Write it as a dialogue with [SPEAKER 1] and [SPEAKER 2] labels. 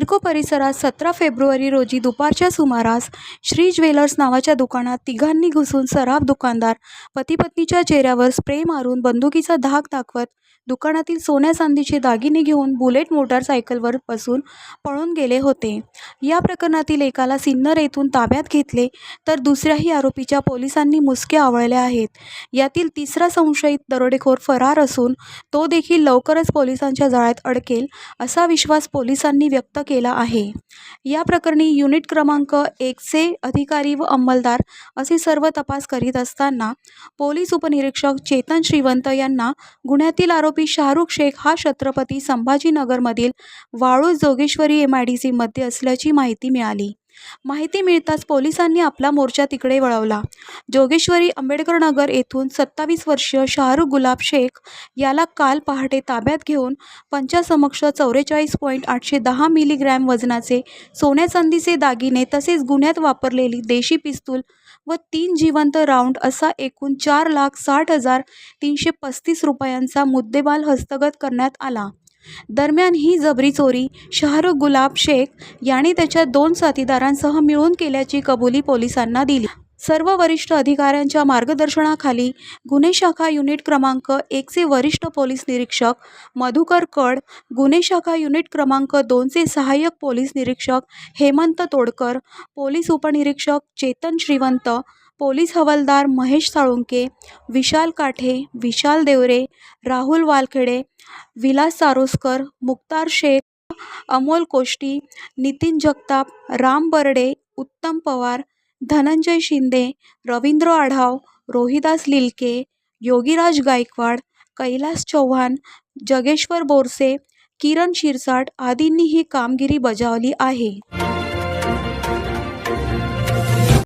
[SPEAKER 1] सिडको परिसरात सतरा फेब्रुवारी रोजी दुपारच्या सुमारास श्री ज्वेलर्स नावाच्या दुकानात तिघांनी घुसून सराफ दुकानदार पतीपत्नीच्या चेहऱ्यावर स्प्रे मारून बंदुकीचा धाक दाखवत दुकानातील सोन्या चांदीचे दागिने घेऊन बुलेट मोटारसायकलवर बसून पळून गेले होते. या प्रकरणातील एकाला सिन्नर येथून ताब्यात घेतले तर दुसऱ्याही आरोपीच्या पोलिसांनी मुसके आवळल्या आहेत. यातील तिसरा संशयित दरोडेखोर फरार असून तो देखील लवकरच पोलिसांच्या जाळ्यात अडकेल असा विश्वास पोलिसांनी व्यक्त केला आहे. या प्रकरणी युनिट क्रमांक एकचे अधिकारी व अंमलदार असे सर्व तपास करीत असताना पोलीस उपनिरीक्षक चेतन श्रीवंत यांना गुन्ह्यातील आरोपी शाहरुख शेख हा Chhatrapati संभाजीनगरमधील Waluj Jogeshwari M I D सीमध्ये असल्याची माहिती मिळाली. माहिती मिळताच पोलिसांनी आपला मोर्चा तिकडे वळवला. जोगेश्वरी आंबेडकर नगर येथून सत्तावीस वर्षीय शाहरुख गुलाब शेख याला काल पहाटे ताब्यात घेऊन पंचासमक्ष चौवेचाळीस पॉईंट आठशे दहा मिलीग्रॅम वजनाचे सोन्या चांदीचे दागिने तसेच गुन्ह्यात वापरलेली देशी पिस्तूल व तीन जिवंत राऊंड असा एकूण चार लाख साठ हजार तीनशे पस्तीस रुपयांचा मुद्देमाल हस्तगत करण्यात आला. दरम्यान ही जबरी चोरी शाहरुख गुलाब शेख याने त्याच्या दोन साथीदारांसह मिळून केल्याची कबुली पोलिसांना दिली. सर्व वरिष्ठ अधिकाऱ्यांच्या मार्गदर्शनाखाली गुन्हे शाखा युनिट क्रमांक एकचे वरिष्ठ पोलीस निरीक्षक मधुकर कड गुन्हे शाखा युनिट क्रमांक दोनचे सहाय्यक पोलीस निरीक्षक हेमंत तोडकर पोलीस उपनिरीक्षक चेतन श्रीवंत पोलीस हवालदार महेश साळुंके विशाल काठे विशाल देवरे राहुल वालखेडे विलास सारोस्कर मुक्तार शेख अमोल कोष्टी नितीन जगताप राम बर्डे उत्तम पवार धनंजय शिंदे रवींद्र आढाव रोहिदास लिलके योगीराज गायकवाड कैलास चव्हाण जगेश्वर बोरसे किरण शिरसाट आदींनी ही कामगिरी बजावली आहे.